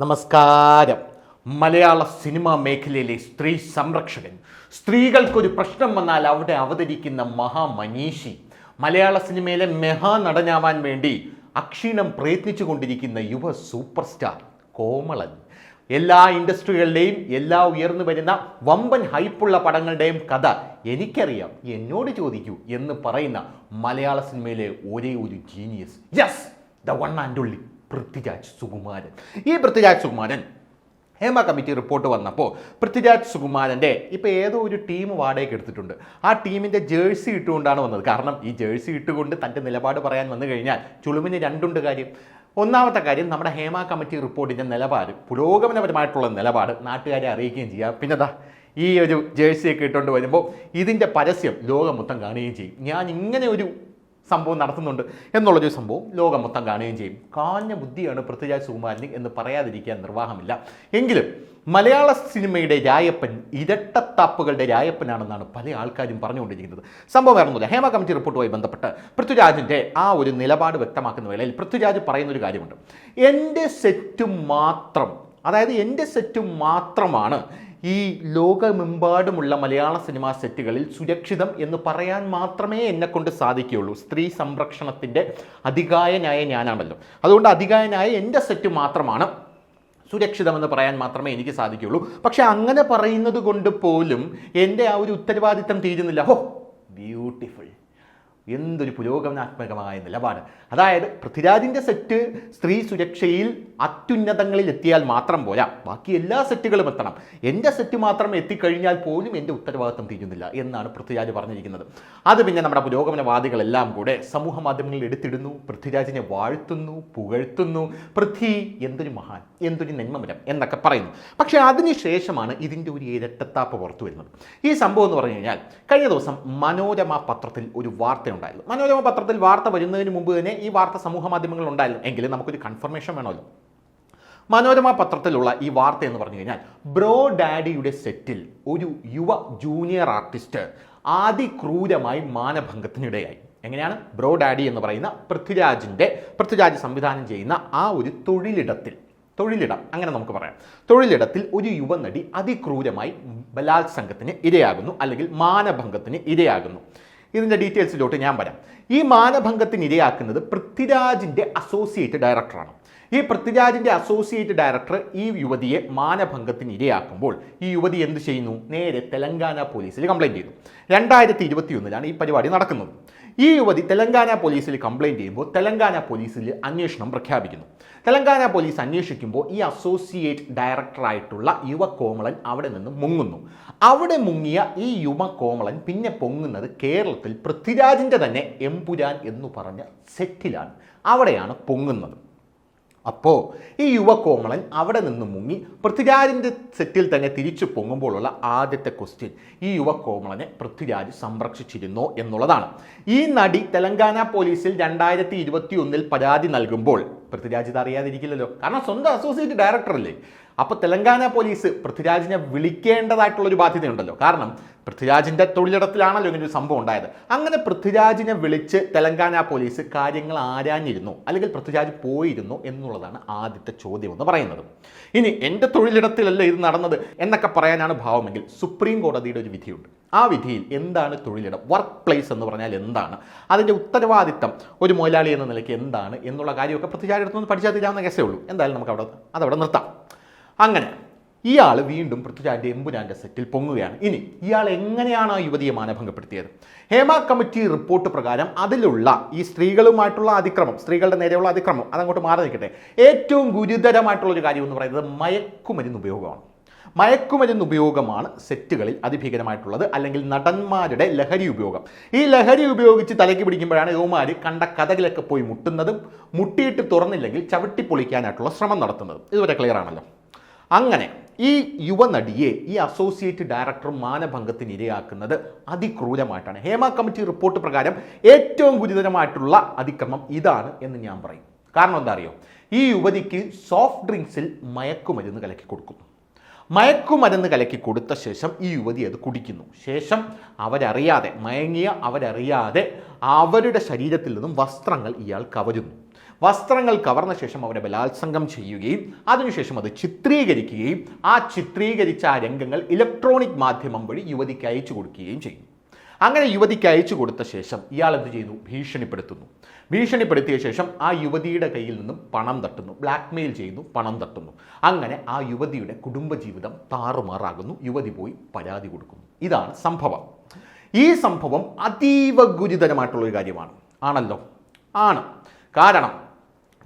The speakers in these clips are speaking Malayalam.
നമസ്കാരം. മലയാള സിനിമാ മേഖലയിലെ സ്ത്രീ സംരക്ഷകൻ. സ്ത്രീകൾക്കൊരു പ്രശ്നം വന്നാൽ അവിടെ അവതരിക്കുന്ന മഹാമനീഷി. മലയാള സിനിമയിലെ മെഹാ നടനാവാൻ വേണ്ടി അക്ഷീണം പ്രയത്നിച്ചു കൊണ്ടിരിക്കുന്ന യുവ സൂപ്പർ സ്റ്റാർ കോമളൻ. എല്ലാ ഇൻഡസ്ട്രികളുടെയും എല്ലാ ഉയർന്നു വരുന്ന വമ്പൻ ഹൈപ്പുള്ള പടങ്ങളുടെയും കഥ എനിക്കറിയാം. എന്നോട് ചോദിക്കൂ എന്ന് പറയുന്ന മലയാള സിനിമയിലെ ഒരേ ഒരു genius yes the one and only Prithviraj Sukumaran. ഈ പൃഥ്വിരാജ് സുകുമാരൻ ഹേമ കമ്മിറ്റി റിപ്പോർട്ട് വന്നപ്പോൾ പൃഥ്വിരാജ് സുകുമാരന്റെ ഇപ്പോൾ ഏതോ ഒരു ടീം വാടകയ്ക്ക് എടുത്തിട്ടുണ്ട്. ആ ടീമിന്റെ ജേഴ്സി ഇട്ടുകൊണ്ടാണ് വന്നത്. കാരണം ഈ ജേഴ്സി ഇട്ടുകൊണ്ട് തന്റെ നിലപാട് പറയാൻ വന്നു കഴിഞ്ഞാൽ ചുളുമിന് രണ്ടുണ്ട് കാര്യം. ഒന്നാമത്തെ കാര്യം നമ്മുടെ ഹേമ കമ്മിറ്റി റിപ്പോർട്ടിന്റെ നിലപാട് പുരോഗമനപരമായിട്ടുള്ള നിലപാട് നാട്ടുകാരെ അറിയിക്കുകയും ചെയ്യുക പിന്നെതാ ഈ ഒരു ജേഴ്സിയൊക്കെ ഇട്ടുകൊണ്ട് വരുമ്പോൾ ഇതിന്റെ പരസ്യം ലോകം മൊത്തം കാണുകയും ചെയ്യും. ഞാൻ ഇങ്ങനെ ഒരു സംഭവം നടത്തുന്നുണ്ട് എന്നുള്ളൊരു സംഭവം ലോകം മൊത്തം കാണുകയും ചെയ്യും. കാഞ്ഞ ബുദ്ധിയാണ് പൃഥ്വിരാജ് സുകുമാരൻ എന്ന് പറയാതിരിക്കാൻ നിർവാഹമില്ല. എങ്കിലും മലയാള സിനിമയുടെ രായപ്പൻ ഇരട്ടത്താപ്പുകളുടെ രായപ്പനാണെന്നാണ് പല ആൾക്കാരും പറഞ്ഞുകൊണ്ടിരിക്കുന്നത്. സംഭവം വേറൊന്നുമില്ല ഹേമ കമ്മിറ്റി റിപ്പോർട്ടുമായി ബന്ധപ്പെട്ട് പൃഥ്വിരാജിന്റെ ആ ഒരു നിലപാട് വ്യക്തമാക്കുന്ന വേളയിൽ പൃഥ്വിരാജ് പറയുന്നൊരു കാര്യമുണ്ട്. എന്റെ സെറ്റും മാത്രം അതായത് എന്റെ സെറ്റും മാത്രമാണ് ഈ ലോകമെമ്പാടുമുള്ള മലയാള സിനിമാ സെറ്റുകളിൽ സുരക്ഷിതം എന്ന് പറയാൻ മാത്രമേ എന്നെ കൊണ്ട് സാധിക്കുകയുള്ളൂ. സ്ത്രീ സംരക്ഷണത്തിന്റെ അധികായനായ ഞാനാണല്ലോ. അതുകൊണ്ട് അധികായനായ എന്റെ സെറ്റ് മാത്രമാണ് സുരക്ഷിതമെന്ന് പറയാൻ മാത്രമേ എനിക്ക് സാധിക്കുകയുള്ളൂ. പക്ഷെ അങ്ങനെ പറയുന്നത് കൊണ്ട് പോലും എന്റെ ആ ഒരു ഉത്തരവാദിത്തം തീരുന്നില്ല. ഹോ ബ്യൂട്ടിഫുൾ എന്തൊരു പുരോഗമനാത്മകമായ നിലപാട്. അതായത് പൃഥ്വിരാജിന്റെ സെറ്റ് സ്ത്രീ സുരക്ഷയിൽ അത്യുന്നതങ്ങളിൽ എത്തിയാൽ മാത്രം പോരാ. ബാക്കി എല്ലാ സെറ്റുകളും എത്തണം. എന്റെ സെറ്റ് മാത്രം എത്തിക്കഴിഞ്ഞാൽ പോലും എന്റെ ഉത്തരവാദിത്വം തീരുന്നില്ല എന്നാണ് പൃഥ്വിരാജ് പറഞ്ഞിരിക്കുന്നത്. അത് പിന്നെ നമ്മുടെ പുരോഗമനവാദികളെല്ലാം കൂടെ സമൂഹ മാധ്യമങ്ങളിൽ എടുത്തിടുന്നു പൃഥ്വിരാജിനെ വാഴ്ത്തുന്നു പുകഴ്ത്തുന്നു. പൃഥ്വി എന്തൊരു മഹാൻ എന്തൊരു നന്മമരം എന്നൊക്കെ പറയുന്നു. പക്ഷേ അതിനുശേഷമാണ് ഇതിന്റെ ഒരു ഇരട്ടത്താപ്പ് പുറത്തു വരുന്നത്. ഈ സംഭവം എന്ന് പറഞ്ഞു കഴിഞ്ഞാൽ കഴിഞ്ഞ ദിവസം മനോരമ പത്രത്തിൽ ഒരു വാർത്ത ഉണ്ടായിരുന്നു. മനോരമ പത്രത്തിൽ വാർത്ത വരുന്നതിന് മുമ്പ് തന്നെ ഈ വാർത്ത സമൂഹ മാധ്യമങ്ങളിൽ ഉണ്ടായിരുന്നു. എങ്കിലും നമുക്കൊരു കൺഫർമേഷൻ വേണമല്ലോ. മനോരമ പത്രത്തിലുള്ള ഈ വാർത്ത എന്ന് പറഞ്ഞു കഴിഞ്ഞാൽ ബ്രോ ഡാഡിയുടെ സെറ്റിൽ ഒരു യുവ ജൂനിയർ ആർട്ടിസ്റ്റ് അതിക്രൂരമായി മാനഭംഗത്തിനിടയായി. എങ്ങനെയാണ്? ബ്രോ ഡാഡി എന്ന് പറയുന്ന പൃഥ്വിരാജിന്റെ പൃഥ്വിരാജ് സംവിധാനം ചെയ്യുന്ന ആ ഒരു തൊഴിലിടത്തിൽ തൊഴിലിടം അങ്ങനെ നമുക്ക് പറയാം. തൊഴിലിടത്തിൽ ഒരു യുവനടി അതിക്രൂരമായി ബലാത്സംഗത്തിന് ഇരയാകുന്നു അല്ലെങ്കിൽ മാനഭംഗത്തിന് ഇരയാകുന്നു. ഇതിന്റെ ഡീറ്റെയിൽസിലോട്ട് ഞാൻ വരാം. ഈ മാനഭംഗത്തിന് ഇരയാക്കുന്നത് പൃഥ്വിരാജിന്റെ അസോസിയേറ്റ് ഡയറക്ടറാണ് ഈ പൃഥ്വിരാജിന്റെ അസോസിയേറ്റ് ഡയറക്ടർ ഈ യുവതിയെ മാനഭംഗത്തിന് ഇരയാക്കുമ്പോൾ ഈ യുവതി എന്ത് ചെയ്യുന്നു? നേരെ തെലങ്കാന പോലീസിൽ കംപ്ലൈന്റ് ചെയ്തു രണ്ടായിരത്തി ഇരുപത്തി ഒന്നിലാണ് ഈ പരിപാടി നടക്കുന്നത്. ഈ യുവതി തെലങ്കാന പോലീസിൽ കംപ്ലൈന്റ് ചെയ്യുമ്പോൾ തെലങ്കാന പോലീസിൽ അന്വേഷണം പ്രഖ്യാപിക്കുന്നു. തെലങ്കാന പോലീസ് അന്വേഷിക്കുമ്പോൾ ഈ അസോസിയേറ്റ് ഡയറക്ടറായിട്ടുള്ള യുവ കോമളൻ അവിടെ നിന്ന് മുങ്ങുന്നു. അവിടെ മുങ്ങിയ ഈ യുവ കോമളൻ പിന്നെ പൊങ്ങുന്നത് കേരളത്തിൽ പൃഥ്വിരാജിന്റെ തന്നെ എമ്പുരാൻ എന്ന് പറഞ്ഞ സെറ്റിലാണ്. അവിടെയാണ് പൊങ്ങുന്നത്. അപ്പോൾ ഈ യുവകോമളൻ അവിടെ നിന്ന് മുങ്ങി പൃഥ്വിരാജിന്റെ സെറ്റിൽ തന്നെ തിരിച്ചു പൊങ്ങുമ്പോഴുള്ള ആദ്യത്തെ ക്വസ്റ്റ്യൻ ഈ യുവകോമളനെ പൃഥ്വിരാജ് സംരക്ഷിച്ചിരുന്നോ എന്നുള്ളതാണ്. ഈ നടി തെലങ്കാന പോലീസിൽ രണ്ടായിരത്തി പരാതി നൽകുമ്പോൾ പൃഥ്വിരാജ് ഇത് അറിയാതിരിക്കില്ലല്ലോ. കാരണം സ്വന്തം അസോസിയേറ്റ് ഡയറക്ടറല്ലേ അപ്പോൾ തെലങ്കാന പോലീസ് പൃഥ്വിരാജിനെ വിളിക്കേണ്ടതായിട്ടുള്ളൊരു ബാധ്യതയുണ്ടല്ലോ. കാരണം പൃഥ്വിരാജിന്റെ തൊഴിലിടത്തിലാണല്ലോ ഇങ്ങനെ ഒരു സംഭവം ഉണ്ടായത്. അങ്ങനെ പൃഥ്വിരാജിനെ വിളിച്ച് തെലങ്കാന പോലീസ് കാര്യങ്ങൾ ആരാഞ്ഞിരുന്നു? അല്ലെങ്കിൽ പൃഥ്വിരാജ് പോയിരുന്നു എന്നുള്ളതാണ് ആദ്യത്തെ ചോദ്യം എന്ന് പറയുന്നത്. ഇനി എന്റെ തൊഴിലിടത്തിലല്ല ഇത് നടന്നത് എന്നൊക്കെ പറയാനാണ് ഭാവമെങ്കിൽ സുപ്രീം കോടതിയുടെ ഒരു വിധിയുണ്ട്. ആ വിധിയിൽ എന്താണ് തൊഴിലിടം? വർക്ക് പ്ലേസ് എന്ന് പറഞ്ഞാൽ എന്താണ്? അതിന്റെ ഉത്തരവാദിത്തം ഒരു മുതലാളി എന്ന നിലയ്ക്ക് എന്താണ് എന്നുള്ള കാര്യമൊക്കെ പൃഥ്വിചാരിടത്തുനിന്ന് പഠിച്ചാൽ തീരാവുന്ന കേസേ ഉള്ളൂ. എന്തായാലും നമുക്ക് അവിടെ അതവിടെ നിർത്താം. അങ്ങനെ ഇയാൾ വീണ്ടും പൃഥ്വിരാജ് എമ്പുരാന്റെ സെറ്റിൽ പൊങ്ങുകയാണ്. ഇനി ഇയാൾ എങ്ങനെയാണ് ആ യുവതിയെ മാനഭംഗപ്പെടുത്തിയത്? ഹേമ കമ്മിറ്റി റിപ്പോർട്ട് പ്രകാരം അതിലുള്ള ഈ സ്ത്രീകളുമായിട്ടുള്ള അതിക്രമം സ്ത്രീകളുടെ നേരെയുള്ള അതിക്രമം അതങ്ങോട്ട് മാറി നിൽക്കട്ടെ. ഏറ്റവും ഗുരുതരമായിട്ടുള്ള ഒരു കാര്യം എന്ന് പറയുന്നത് മയക്കുമരുന്ന് ഉപയോഗമാണ്. മയക്കുമരുന്ന് ഉപയോഗമാണ് സെറ്റുകളിൽ അതിഭീകരമായിട്ടുള്ളത് അല്ലെങ്കിൽ നടന്മാരുടെ ലഹരി ഉപയോഗം. ഈ ലഹരി ഉപയോഗിച്ച് തലയ്ക്ക് പിടിക്കുമ്പോഴാണ് യുവമാർ കണ്ട കഥകളൊക്കെ പോയി മുട്ടുന്നതും മുട്ടിയിട്ട് തുറന്നില്ലെങ്കിൽ ചവിട്ടി പൊളിക്കാനായിട്ടുള്ള ശ്രമം നടത്തുന്നത്. ഇതുവരെ ക്ലിയർ ആണല്ലോ. അങ്ങനെ ഈ യുവനടിയെ ഈ അസോസിയേറ്റ് ഡയറക്ടർ മാനഭംഗത്തിന് ഇരയാക്കുന്നത് അതിക്രൂരമായിട്ടാണ്. ഹേമ കമ്മിറ്റി റിപ്പോർട്ട് പ്രകാരം ഏറ്റവും ഗുരുതരമായിട്ടുള്ള അതിക്രമം ഇതാണ് എന്ന് ഞാൻ പറയും. കാരണം എന്താ അറിയോ? ഈ യുവതിക്ക് സോഫ്റ്റ് ഡ്രിങ്ക്സിൽ മയക്കുമരുന്ന് കലക്കി കൊടുക്കുന്നു. മയക്കുമരുന്ന് കലക്കി കൊടുത്ത ശേഷം ഈ യുവതി അത് കുടിക്കുന്നു. ശേഷം അവരറിയാതെ മയങ്ങിയ അവരറിയാതെ അവരുടെ ശരീരത്തിൽ നിന്നും വസ്ത്രങ്ങൾ ഇയാൾ കവരുന്നു. വസ്ത്രങ്ങൾ കവർന്ന ശേഷം അവരെ ബലാത്സംഗം ചെയ്യുകയും അതിനുശേഷം അത് ചിത്രീകരിക്കുകയും ആ ചിത്രീകരിച്ച ആ രംഗങ്ങൾ ഇലക്ട്രോണിക് മാധ്യമം വഴി യുവതിക്ക് അയച്ചു കൊടുക്കുകയും ചെയ്യും അങ്ങനെ യുവതിക്ക് അയച്ചു കൊടുത്ത ശേഷം ഇയാൾ എന്ത് ചെയ്യുന്നു ഭീഷണിപ്പെടുത്തുന്നു. ഭീഷണിപ്പെടുത്തിയ ശേഷം ആ യുവതിയുടെ കയ്യിൽ നിന്നും പണം തട്ടുന്നു. ബ്ലാക്ക് മെയിൽ ചെയ്യുന്നു പണം തട്ടുന്നു. അങ്ങനെ ആ യുവതിയുടെ കുടുംബജീവിതം താറുമാറാകുന്നു. യുവതി പോയി പരാതി കൊടുക്കുന്നു. ഇതാണ് സംഭവം. ഈ സംഭവം അതീവ ഗുരുതരമായിട്ടുള്ള ഒരു കാര്യമാണ്. ആണല്ലോ? ആണ്. കാരണം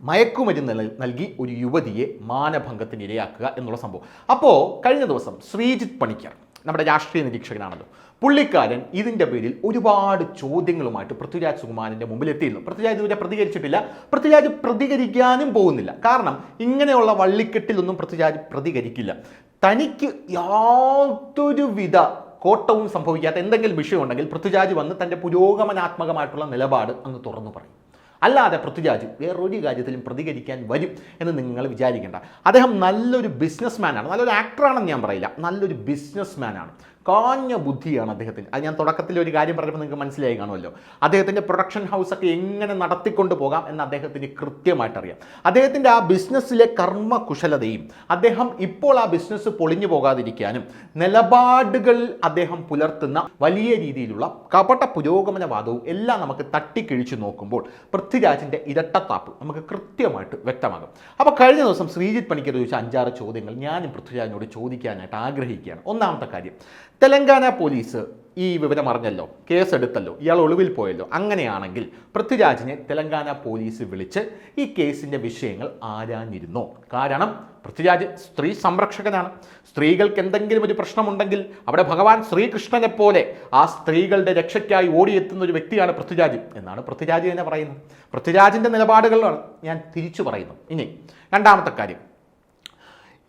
മയക്കുമരുന്ന് നൽ- നൽകി ഒരു യുവതിയെ മാനഭംഗത്തിന് ഇരയാക്കുക എന്നുള്ള സംഭവം. അപ്പോൾ കഴിഞ്ഞ ദിവസം ശ്രീജിത്ത് പണിക്കർ നമ്മുടെ രാഷ്ട്രീയ നിരീക്ഷകനാണല്ലോ. പുള്ളിക്കാരൻ ഇതിന്റെ പേരിൽ ഒരുപാട് ചോദ്യങ്ങളുമായിട്ട് പൃഥ്വിരാജ് സുകുമാരന്റെ മുമ്പിൽ എത്തിയിരുന്നു പൃഥ്വിരാജ് ഇതുവരെ പ്രതികരിച്ചിട്ടില്ല. പൃഥ്വിരാജ് പ്രതികരിക്കാനും പോകുന്നില്ല. കാരണം ഇങ്ങനെയുള്ള വള്ളിക്കെട്ടിലൊന്നും പൃഥ്വിരാജ് പ്രതികരിക്കില്ല. തനിക്ക് യാതൊരുവിധ കോട്ടവും സംഭവിക്കാത്ത എന്തെങ്കിലും വിഷയമുണ്ടെങ്കിൽ പൃഥ്വിരാജ് വന്ന് തന്റെ പുരോഗമനാത്മകമായിട്ടുള്ള നിലപാട് അങ്ങ് തുറന്നു പറയും. അല്ലാതെ പൃഥ്വിരാജ് വേറൊരു കാര്യത്തിലും പ്രതികരിക്കാൻ വരും എന്ന് നിങ്ങൾ വിചാരിക്കേണ്ട. അദ്ദേഹം നല്ലൊരു ബിസിനസ് മാനാണ് നല്ലൊരു ആക്ടറാണെന്ന് ഞാൻ പറയില്ല. നല്ലൊരു ബിസിനസ് മാനാണ് കാഞ്ഞ ബുദ്ധിയാണ് അദ്ദേഹത്തിന്. അത് ഞാൻ തുടക്കത്തിൽ ഒരു കാര്യം പറഞ്ഞപ്പോൾ നിങ്ങൾക്ക് മനസ്സിലായി കാണുമല്ലോ. അദ്ദേഹത്തിന്റെ പ്രൊഡക്ഷൻ ഹൗസൊക്കെ എങ്ങനെ നടത്തിക്കൊണ്ട് പോകാം എന്ന് അദ്ദേഹത്തിന് കൃത്യമായിട്ട് അറിയാം അദ്ദേഹത്തിന്റെ ആ ബിസിനസ്സിലെ കർമ്മകുശലതയും അദ്ദേഹം ഇപ്പോൾ ആ ബിസിനസ് പൊളിഞ്ഞു പോകാതിരിക്കാനും നിലപാടുകൾ അദ്ദേഹം പുലർത്തുന്ന വലിയ രീതിയിലുള്ള കപട പുരോഗമനവാദവും എല്ലാം നമുക്ക് തട്ടിക്കിഴിച്ചു നോക്കുമ്പോൾ പൃഥ്വിരാജിന്റെ ഇരട്ടത്താപ്പ് നമുക്ക് കൃത്യമായിട്ട് വ്യക്തമാകും. അപ്പോൾ കഴിഞ്ഞ ദിവസം ശ്രീജിത്ത് പണിക്കർ ചോദിച്ച അഞ്ചാറ് ചോദ്യങ്ങൾ ഞാനും പൃഥ്വിരാജിനോട് ചോദിക്കാനായിട്ട് ആഗ്രഹിക്കുകയാണ്. ഒന്നാമത്തെ കാര്യം തെലങ്കാന പോലീസ് ഈ വിവരം അറിഞ്ഞല്ലോ കേസെടുത്തല്ലോ ഇയാൾ ഒളിവിൽ പോയല്ലോ. അങ്ങനെയാണെങ്കിൽ പൃഥ്വിരാജിനെ തെലങ്കാന പോലീസ് വിളിച്ച് ഈ കേസിന്റെ വിഷയങ്ങൾ ആരാഞ്ഞിരുന്നു? കാരണം പൃഥ്വിരാജ് സ്ത്രീ സംരക്ഷകനാണ്. സ്ത്രീകൾക്ക് എന്തെങ്കിലും ഒരു പ്രശ്നമുണ്ടെങ്കിൽ അവിടെ ഭഗവാൻ ശ്രീകൃഷ്ണനെ പോലെ ആ സ്ത്രീകളുടെ രക്ഷയ്ക്കായി ഓടിയെത്തുന്ന ഒരു വ്യക്തിയാണ് പൃഥ്വിരാജ് എന്നാണ് പൃഥ്വിരാജ് തന്നെ പറയുന്നത്. പൃഥ്വിരാജിന്റെ നിലപാടുകളാണ് ഞാൻ തിരിച്ചു പറയുന്നു ഇനി രണ്ടാമത്തെ കാര്യം.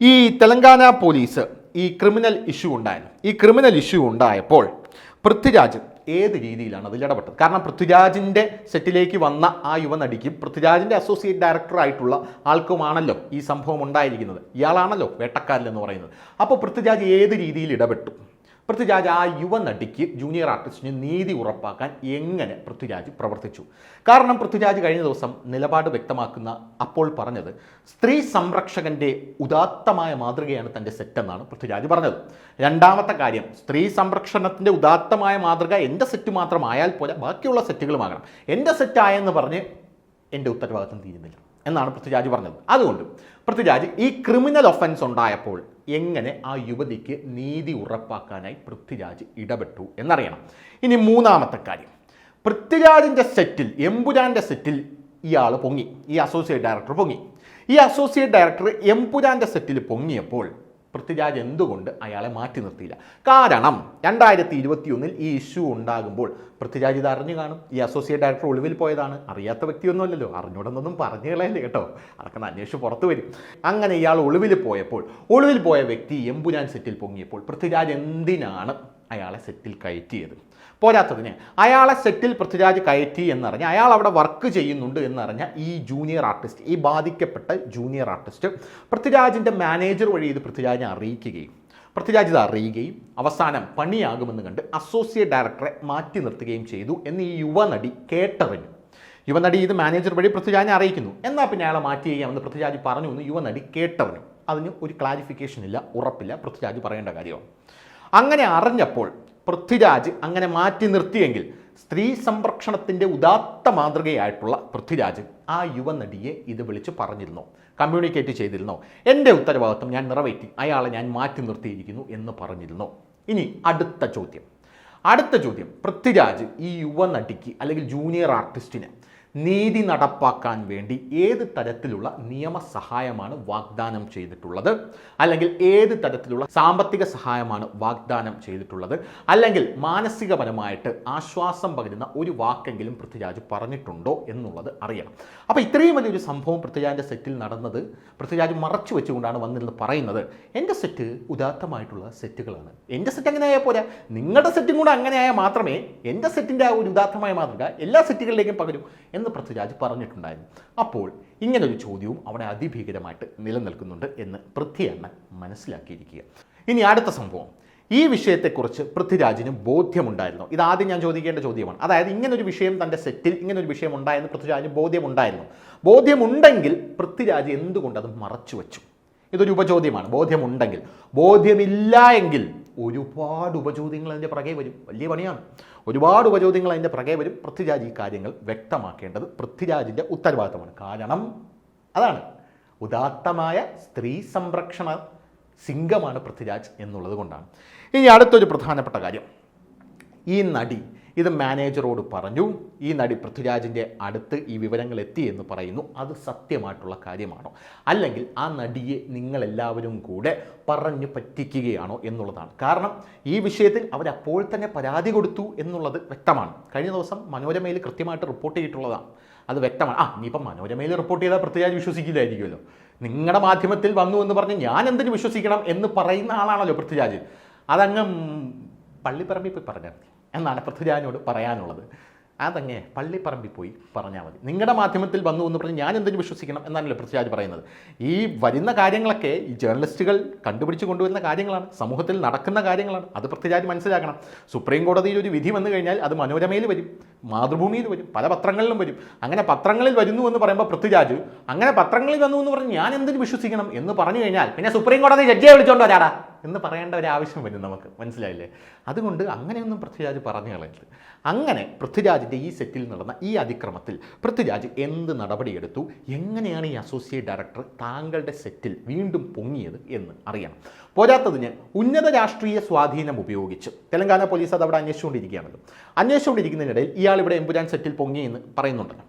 ഈ തെലങ്കാന പോലീസ് ഈ ക്രിമിനൽ ഇഷ്യൂ ഉണ്ടായിരുന്നു. ഈ ക്രിമിനൽ ഇഷ്യൂ ഉണ്ടായപ്പോൾ പൃഥ്വിരാജ് ഏത് രീതിയിലാണ് അതിൽ ഇടപെട്ടത്? കാരണം പൃഥ്വിരാജിന്റെ സെറ്റിലേക്ക് വന്ന ആ യുവനടിക്കും പൃഥ്വിരാജിന്റെ അസോസിയേറ്റ് ഡയറക്ടറായിട്ടുള്ള ആൾക്കുമാണല്ലോ ഈ സംഭവം ഉണ്ടായിരിക്കുന്നത്. ഇയാളാണല്ലോ വേട്ടക്കാരൻ എന്ന് പറയുന്നത്. അപ്പോൾ പൃഥ്വിരാജ് ഏത് രീതിയിൽ ഇടപെട്ടു? പൃഥ്വിരാജ് ആ യുവനടിക്ക് ജൂനിയർ ആർട്ടിസ്റ്റിന് നീതി ഉറപ്പാക്കാൻ എങ്ങനെ പൃഥ്വിരാജ് പ്രവർത്തിച്ചു? കാരണം പൃഥ്വിരാജ് കഴിഞ്ഞ ദിവസം നിലപാട് വ്യക്തമാക്കുന്ന അപ്പോൾ പറഞ്ഞത് സ്ത്രീ സംരക്ഷകന്റെ ഉദാത്തമായ മാതൃകയാണ് തന്റെ സെറ്റെന്നാണ് പൃഥ്വിരാജ് പറഞ്ഞത്. രണ്ടാമത്തെ കാര്യം സ്ത്രീ സംരക്ഷണത്തിന്റെ ഉദാത്തമായ മാതൃക എന്റെ സെറ്റ് മാത്രമായാൽ പോലെ ബാക്കിയുള്ള സെറ്റുകളുമാകണം എന്റെ സെറ്റായെന്ന് പറഞ്ഞ് എന്റെ ഉത്തരവാദിത്തം തീരുന്നില്ല. എന്നാണ് പൃഥ്വിരാജ് പറഞ്ഞത്. അതുകൊണ്ട് പൃഥ്വിരാജ് ഈ ക്രിമിനൽ ഒഫൻസ് ഉണ്ടായപ്പോൾ എങ്ങനെ ആ യുവതിക്ക് നീതി ഉറപ്പാക്കാനായി പൃഥ്വിരാജ് ഇടപെട്ടു എന്നറിയണം. ഇനി മൂന്നാമത്തെ കാര്യം. പൃഥ്വിരാജിന്റെ സെറ്റിൽ എമ്പുരാന്റെ സെറ്റിൽ ഇയാൾ പൊങ്ങി. ഈ അസോസിയേറ്റ് ഡയറക്ടർ പൊങ്ങി. ഈ അസോസിയേറ്റ് ഡയറക്ടർ എമ്പുരാന്റെ സെറ്റിൽ പൊങ്ങിയപ്പോൾ പൃഥ്വിരാജ് എന്തുകൊണ്ട് അയാളെ മാറ്റി നിർത്തിയില്ല? കാരണം രണ്ടായിരത്തി ഇരുപത്തിയൊന്നിൽ ഈ ഇഷ്യൂ ഉണ്ടാകുമ്പോൾ പൃഥ്വിരാജ് ഇത് അറിഞ്ഞു കാണും. ഈ അസോസിയേറ്റ് ഡയറക്ടർ ഒളിവിൽ പോയതാണ്. അറിയാത്ത വ്യക്തിയൊന്നുമല്ലല്ലോ. അറിഞ്ഞുകൊണ്ടെന്നൊന്നും പറഞ്ഞു കളയല്ലേ കേട്ടോ. അതൊക്കെ അന്വേഷിച്ച് പുറത്തു വരും. അങ്ങനെ ഇയാൾ ഒളിവിൽ പോയപ്പോൾ ഒളിവിൽ പോയ വ്യക്തി എമ്പുരാൻ സെറ്റിൽ പൊങ്ങിയപ്പോൾ പൃഥ്വിരാജ് എന്തിനാണ് അയാളെ സെറ്റിൽ കയറ്റിയത്? പോരാത്തതിന്. അയാളെ സെറ്റിൽ പൃഥ്വിരാജ് കയറ്റി എന്നറിഞ്ഞ് അയാൾ അവിടെ വർക്ക് ചെയ്യുന്നുണ്ട് എന്നറിഞ്ഞ ഈ ജൂനിയർ ആർട്ടിസ്റ്റ് ഈ ബാധിക്കപ്പെട്ട ജൂനിയർ ആർട്ടിസ്റ്റ് പൃഥ്വിരാജിന്റെ മാനേജർ വഴി ഇത് പൃഥ്വിരാജിനെ അറിയിക്കുകയും പൃഥ്വിരാജ് ഇത് അറിയുകയും അവസാനം പണിയാകുമെന്ന് കണ്ട് അസോസിയേറ്റ് ഡയറക്ടറെ മാറ്റി നിർത്തുകയും ചെയ്തു എന്ന് ഈ യുവനടി കേട്ടറിഞ്ഞു. യുവനടി ഇത് മാനേജർ വഴി പൃഥ്വിരാജിനെ അറിയിക്കുന്നു. എന്നാൽ പിന്നെ അയാളെ മാറ്റി ചെയ്യാമെന്ന് പൃഥ്വിരാജ് പറഞ്ഞു എന്ന് യുവനടി കേട്ടറിഞ്ഞു. അതിന് ഒരു ക്ലാരിഫിക്കേഷൻ ഇല്ല ഉറപ്പില്ല. പൃഥ്വിരാജ് പറയേണ്ട കാര്യമാണ്. അങ്ങനെ അറിഞ്ഞപ്പോൾ പൃഥ്വിരാജ് അങ്ങനെ മാറ്റി നിർത്തിയെങ്കിൽ സ്ത്രീ സംരക്ഷണത്തിന്റെ ഉദാത്ത മാതൃകയായിട്ടുള്ള പൃഥ്വിരാജ് ആ യുവനടിയെ ഇത് വിളിച്ച് പറഞ്ഞിരുന്നോ കമ്മ്യൂണിക്കേറ്റ് ചെയ്തിരുന്നോ. എന്റെ ഉത്തരവാദിത്വം ഞാൻ നിറവേറ്റി അയാളെ ഞാൻ മാറ്റി നിർത്തിയിരിക്കുന്നു എന്ന് പറഞ്ഞിരുന്നോ. ഇനി അടുത്ത ചോദ്യം. അടുത്ത ചോദ്യം. പൃഥ്വിരാജ് ഈ യുവനടിക്ക് അല്ലെങ്കിൽ ജൂനിയർ ആർട്ടിസ്റ്റിന് നീതി നടപ്പാക്കാൻ വേണ്ടി ഏത് തരത്തിലുള്ള നിയമസഹായമാണ് വാഗ്ദാനം ചെയ്തിട്ടുള്ളത്? അല്ലെങ്കിൽ ഏത് തരത്തിലുള്ള സാമ്പത്തിക സഹായമാണ് വാഗ്ദാനം ചെയ്തിട്ടുള്ളത്? അല്ലെങ്കിൽ മാനസികപരമായിട്ട് ആശ്വാസം പകരുന്ന ഒരു വാക്കെങ്കിലും പൃഥ്വിരാജ് പറഞ്ഞിട്ടുണ്ടോ എന്നുള്ളത് അറിയണം. അപ്പോൾ ഇത്രയും വലിയൊരു സംഭവം പൃഥ്വിരാജിന്റെ സെറ്റിൽ നടന്നത് പൃഥ്വിരാജ് മറച്ചു വെച്ചുകൊണ്ടാണ് വന്നിരുന്നത് പറയുന്നത്. എന്റെ സെറ്റ് ഉദാത്തമായിട്ടുള്ള സെറ്റുകളാണ്. എന്റെ സെറ്റ് അങ്ങനെ ആയാൽ പോരാ. നിങ്ങളുടെ സെറ്റും കൂടെ അങ്ങനെ ആയാൽ മാത്രമേ എന്റെ സെറ്റിന്റെ ആ ഒരു ഉദാത്തമായ മാതൃക എല്ലാ സെറ്റുകളിലേക്കും പകരും. എന്ന് പൃഥ്വിരാജ് പറഞ്ഞിട്ടുണ്ടായിരുന്നു. അപ്പോൾ ഇങ്ങനൊരു ചോദ്യവും അവിടെ അതിഭീകരമായിട്ട് നിലനിൽക്കുന്നുണ്ട് എന്ന് പൃഥ്വി അണ്ണൻ മനസ്സിലാക്കിയിരിക്കുക ഇനി അടുത്ത സംഭവം. ഈ വിഷയത്തെക്കുറിച്ച് പൃഥ്വിരാജിന് ബോധ്യമുണ്ടായിരുന്നു. ഇതാദ്യം ഞാൻ ചോദിക്കേണ്ട ചോദ്യമാണ്. അതായത് ഇങ്ങനൊരു വിഷയം തന്റെ സെറ്റിൽ ഇങ്ങനൊരു വിഷയം ഉണ്ടായെന്ന് പൃഥ്വിരാജിന് ബോധ്യമുണ്ടായിരുന്നു. ബോധ്യമുണ്ടെങ്കിൽ പൃഥ്വിരാജ് എന്തുകൊണ്ട് അത് മറച്ചു വെച്ചു ഇതൊരു ഉപചോദ്യമാണ്. ബോധ്യമുണ്ടെങ്കിൽ. ബോധ്യമില്ല എങ്കിൽ ഒരുപാട് ഉപചോദ്യങ്ങൾ അതിന്റെ പുറകെ വരും. വലിയ പണിയാണ്. ഒരുപാട് ഉപചോദ്യങ്ങൾ അതിന്റെ പുറകെ വരും. പൃഥ്വിരാജ് ഈ കാര്യങ്ങൾ വ്യക്തമാക്കേണ്ടത് പൃഥ്വിരാജിന്റെ ഉത്തരവാദിത്തമാണ്. കാരണം അതാണ്. ഉദാത്തമായ സ്ത്രീ സംരക്ഷണ സിംഗമാണ് പൃഥ്വിരാജ് എന്നുള്ളത് കൊണ്ടാണ്. ഇനി അടുത്തൊരു പ്രധാനപ്പെട്ട കാര്യം. ഈ നടി ഇത് മാനേജറോട് പറഞ്ഞു. ഈ നടി പൃഥ്വിരാജിന്റെ അടുത്ത് ഈ വിവരങ്ങൾ എത്തി എന്ന് പറയുന്നു. അത് സത്യമായിട്ടുള്ള കാര്യമാണോ? അല്ലെങ്കിൽ ആ നടിയെ നിങ്ങളെല്ലാവരും കൂടെ പറഞ്ഞു പറ്റിക്കുകയാണോ എന്നുള്ളതാണ്. കാരണം ഈ വിഷയത്തിൽ അവരപ്പോൾ തന്നെ പരാതി കൊടുത്തു എന്നുള്ളത് വ്യക്തമാണ്. കഴിഞ്ഞ ദിവസം മനോരമയിൽ കൃത്യമായിട്ട് റിപ്പോർട്ട് ചെയ്തിട്ടുള്ളതാണ്. അത് വ്യക്തമാണ്. ആ ഇനിയിപ്പം മനോരമയിൽ റിപ്പോർട്ട് ചെയ്താൽ പൃഥ്വിരാജ് വിശ്വസിക്കില്ലായിരിക്കുമല്ലോ. നിങ്ങളുടെ മാധ്യമത്തിൽ വന്നു എന്ന് പറഞ്ഞ് ഞാൻ എന്തിനു വിശ്വസിക്കണം എന്ന് പറയുന്ന ആളാണല്ലോ പൃഥ്വിരാജ്. അതങ്ങ് പള്ളിപ്പറമ്പിൽ പോയി പറഞ്ഞാൽ മതി. എന്നാണ് പൃഥ്വിരാജിനോട് പറയാനുള്ളത്. അതങ്ങേ പള്ളിപ്പറമ്പിൽ പോയി പറഞ്ഞാൽ മതി. നിങ്ങളുടെ മാധ്യമത്തിൽ വന്നു എന്ന് പറഞ്ഞ് ഞാൻ എന്തിനു വിശ്വസിക്കണം എന്നാണല്ലോ പൃഥ്വിരാജ് പറയുന്നത്. ഈ വരുന്ന കാര്യങ്ങളൊക്കെ ഈ ജേർണലിസ്റ്റുകൾ കണ്ടുപിടിച്ച് കൊണ്ടുവരുന്ന കാര്യങ്ങളാണ്. സമൂഹത്തിൽ നടക്കുന്ന കാര്യങ്ങളാണ്. അത് പൃഥ്വിരാജ് മനസ്സിലാക്കണം. സുപ്രീം കോടതിയിൽ ഒരു വിധി വന്നു കഴിഞ്ഞാൽ അത് മനോരമയിൽ വരും. മാതൃഭൂമിയിൽ വരും. പല പത്രങ്ങളിലും വരും. അങ്ങനെ പത്രങ്ങളിൽ വരുന്നു എന്ന് പറയുമ്പോൾ പൃഥ്വിരാജ് അങ്ങനെ പത്രങ്ങളിൽ വന്നു എന്ന് പറഞ്ഞ് ഞാൻ എന്തിനു വിശ്വസിക്കണം എന്ന് പറഞ്ഞു കഴിഞ്ഞാൽ പിന്നെ സുപ്രീം കോടതി ജഡ്ജിയെ വിളിച്ചോണ്ട് വരാടാ. എന്ന് പറയേണ്ട ഒരു ആവശ്യം വരും നമുക്ക്. മനസ്സിലായില്ലേ? അതുകൊണ്ട് അങ്ങനെയൊന്നും പൃഥ്വിരാജ് പറഞ്ഞു കളയരുത്. അങ്ങനെ പൃഥ്വിരാജിന്റെ ഈ സെറ്റിൽ നടന്ന ഈ അതിക്രമത്തിൽ പൃഥ്വിരാജ് എന്ത് നടപടിയെടുത്തു? എങ്ങനെയാണ് ഈ അസോസിയേറ്റ് ഡയറക്ടർ താങ്കളുടെ സെറ്റിൽ വീണ്ടും പൊങ്ങിയത് എന്ന് അറിയണം. പോരാത്തതിന് ഉന്നത രാഷ്ട്രീയ സ്വാധീനം ഉപയോഗിച്ച് തെലങ്കാന പോലീസ് അത് അവിടെ അന്വേഷിച്ചുകൊണ്ടിരിക്കുകയാണല്ലോ. അന്വേഷിച്ചുകൊണ്ടിരിക്കുന്നതിനിടയിൽ ഇയാൾ ഇവിടെ എമ്പുരാൻ സെറ്റിൽ പൊങ്ങി എന്ന് പറയുന്നുണ്ടല്ലോ.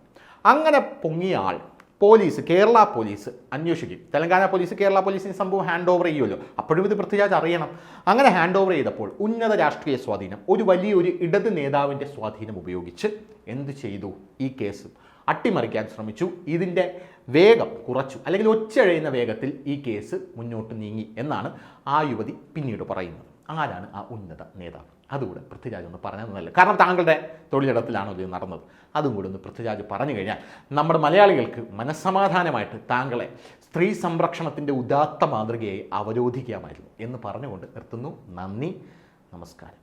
അങ്ങനെ പൊങ്ങിയ ആൾ പോലീസ് കേരള പോലീസ് അന്വേഷിക്കും. തെലങ്കാന പോലീസ് കേരള പോലീസിന് സംഭവം ഹാൻഡ് ഓവർ ചെയ്യുമല്ലോ. അപ്പോഴും ഇത് പൃഥ്വിരാജ് അറിയണം. അങ്ങനെ ഹാൻഡ് ഓവർ ചെയ്തപ്പോൾ ഉന്നത രാഷ്ട്രീയ സ്വാധീനം ഒരു വലിയൊരു ഇടത് നേതാവിന്റെ സ്വാധീനം ഉപയോഗിച്ച് എന്ത് ചെയ്തു ഈ കേസ്? അട്ടിമറിക്കാൻ ശ്രമിച്ചു. ഇതിന്റെ വേഗം കുറച്ചു. അല്ലെങ്കിൽ ഒച്ചഴയുന്ന വേഗത്തിൽ ഈ കേസ് മുന്നോട്ട് നീങ്ങി എന്നാണ് ആ യുവതി പിന്നീട് പറയുന്നത്. ആരാണ് ആ ഉന്നത നേതാവ്? അതുകൂടെ പൃഥ്വിരാജ് ഒന്ന് പറഞ്ഞത് നല്ല കാരണം താങ്കളുടെ തൊഴിലിടത്തിലാണോ ഇത് നടന്നത്. അതും കൂടെ ഒന്ന് പൃഥ്വിരാജ് പറഞ്ഞു കഴിഞ്ഞാൽ നമ്മുടെ മലയാളികൾക്ക് മനസ്സമാധാനമായിട്ട് താങ്കളെ സ്ത്രീ സംരക്ഷണത്തിന്റെ ഉദാത്ത മാതൃകയെ അവരോധിക്കാമായിരുന്നു എന്ന് പറഞ്ഞുകൊണ്ട് നിർത്തുന്നു. നന്ദി. നമസ്കാരം.